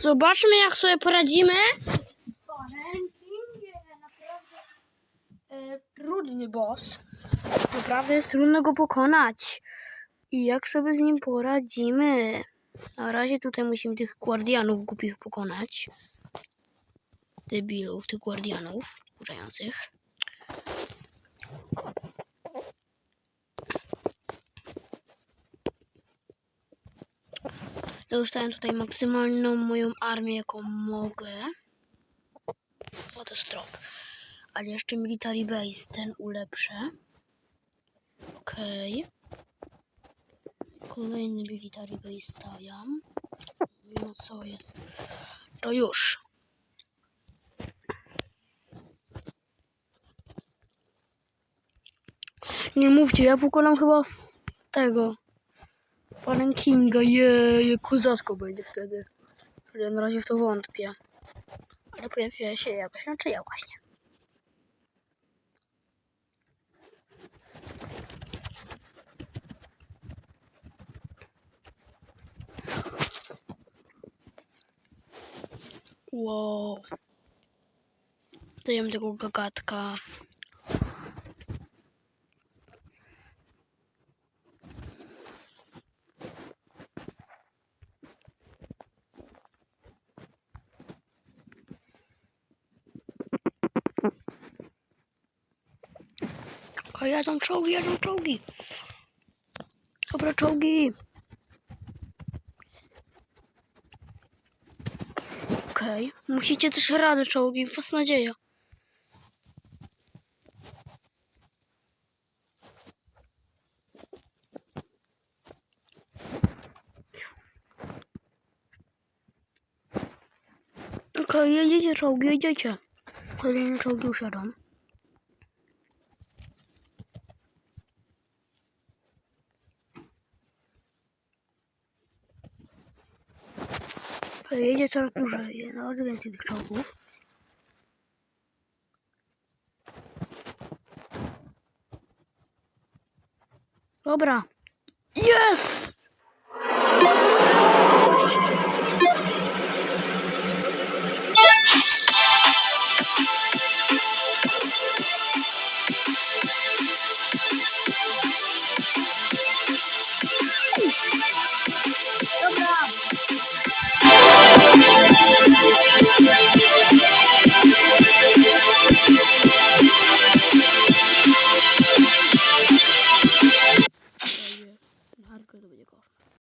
Zobaczmy, jak sobie poradzimy. Naprawdę e, trudny boss. Naprawdę jest trudno go pokonać. I jak sobie z nim poradzimy? Na razie tutaj musimy tych guardianów głupich pokonać. Debilów, tych guardianów kurzających. Ustawiam tutaj maksymalną moją armię, jaką mogę. O, to jest trop. Ale jeszcze military base ten ulepszę. Okej. Kolejny military base stawiam. No co jest? To już. Nie mówcie, ja pokonam chyba tego. Fanem Kinga, je, kuzacko będzie wtedy. Ale na razie w to wątpię. Ale pojawiła się jakaś nadzieja właśnie. Wow. Dajemy tego gagatka. O, jadą czołgi, jadą czołgi. Dobra, czołgi. Okej. Musicie też radę czołgi, was nadzieja. Okej, jedziecie czołgi, jedziecie. Kolejne czołgi już. Jedzie coraz dłużej, nawet więcej tych czołgów. Dobra. Jest!